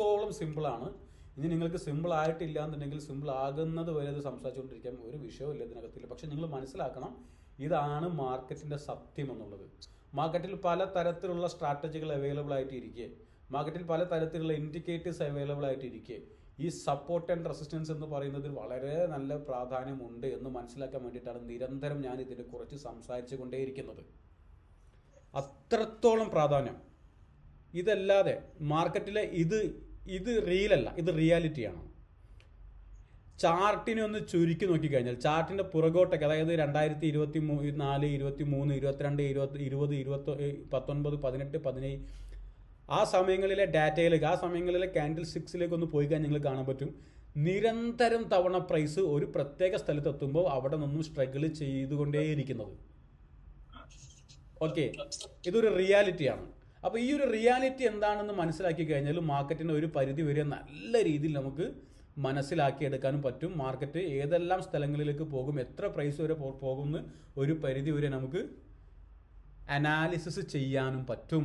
അത്രത്തോളം സിമ്പിളാണ് ഇനി നിങ്ങൾക്ക് സിമ്പിൾ ആയിട്ടില്ല എന്നുണ്ടെങ്കിൽ സിമ്പിൾ ആകുന്നത് വരെ അത് സംസാരിച്ചുകൊണ്ടിരിക്കാൻ ഒരു വിഷയമില്ല ഇതിനകത്തില്ല പക്ഷെ നിങ്ങൾ മനസ്സിലാക്കണം ഇതാണ് മാർക്കറ്റിന്റെ സത്യം എന്നുള്ളത്. മാർക്കറ്റിൽ പല തരത്തിലുള്ള സ്ട്രാറ്റജികൾ അവൈലബിൾ ആയിട്ട് ഇരിക്കെ മാർക്കറ്റിൽ പല തരത്തിലുള്ള ഇൻഡിക്കേറ്റേഴ്സ് അവൈലബിൾ ആയിട്ട് ഇരിക്കെ ഈ സപ്പോർട്ട് ആൻഡ് റെസിസ്റ്റൻസ് എന്ന് പറയുന്നതിൽ വളരെ നല്ല പ്രാധാന്യമുണ്ട് എന്ന് മനസ്സിലാക്കാൻ വേണ്ടിയിട്ടാണ് നിരന്തരം ഞാൻ ഇതിനെ കുറിച്ച് സംസാരിച്ചു കൊണ്ടേയിരിക്കുന്നത് അത്രത്തോളം പ്രാധാന്യം. ഇതല്ലാതെ മാർക്കറ്റിലെ ഇത് ഇത് റിയൽ അല്ല ഇത് റിയാലിറ്റിയാണ് ചാർട്ടിനെ ഒന്ന് ചുരുക്കി നോക്കിക്കഴിഞ്ഞാൽ ചാർട്ടിന്റെ പുറകോട്ടൊക്കെ അതായത് രണ്ടായിരത്തി ഇരുപത്തി മൂ നാല് ഇരുപത്തി മൂന്ന് ഇരുപത്തിരണ്ട് ഇരുപത്തി ഇരുപത് ഇരുപത്തി പത്തൊൻപത് പതിനെട്ട് പതിനേഴ് ആ സമയങ്ങളിലെ ഡാറ്റയിലേക്ക് ആ സമയങ്ങളിലെ ക്യാൻഡിൽ സിക്സിലേക്ക് ഒന്ന് പോയി കഴിഞ്ഞാൽ നിങ്ങൾ കാണാൻ പറ്റും. നിരന്തരം തവണ പ്രൈസ് ഒരു പ്രത്യേക സ്ഥലത്ത് എത്തുമ്പോൾ അവിടെ നിന്നും സ്ട്രഗിൾ ചെയ്തുകൊണ്ടേയിരിക്കുന്നത്. ഓക്കെ ഇതൊരു റിയാലിറ്റിയാണ് അപ്പോൾ ഈ ഒരു റിയാലിറ്റി എന്താണെന്ന് മനസ്സിലാക്കി കഴിഞ്ഞാൽ മാർക്കറ്റിന് ഒരു പരിധി വരെ നല്ല രീതിയിൽ നമുക്ക് മനസ്സിലാക്കി എടുക്കാനും പറ്റും. മാർക്കറ്റ് ഏതെല്ലാം സ്ഥലങ്ങളിലേക്ക് പോകും എത്ര പ്രൈസ് വരെ പോകുമെന്ന് ഒരു പരിധി വരെ നമുക്ക് അനാലിസിസ് ചെയ്യാനും പറ്റും.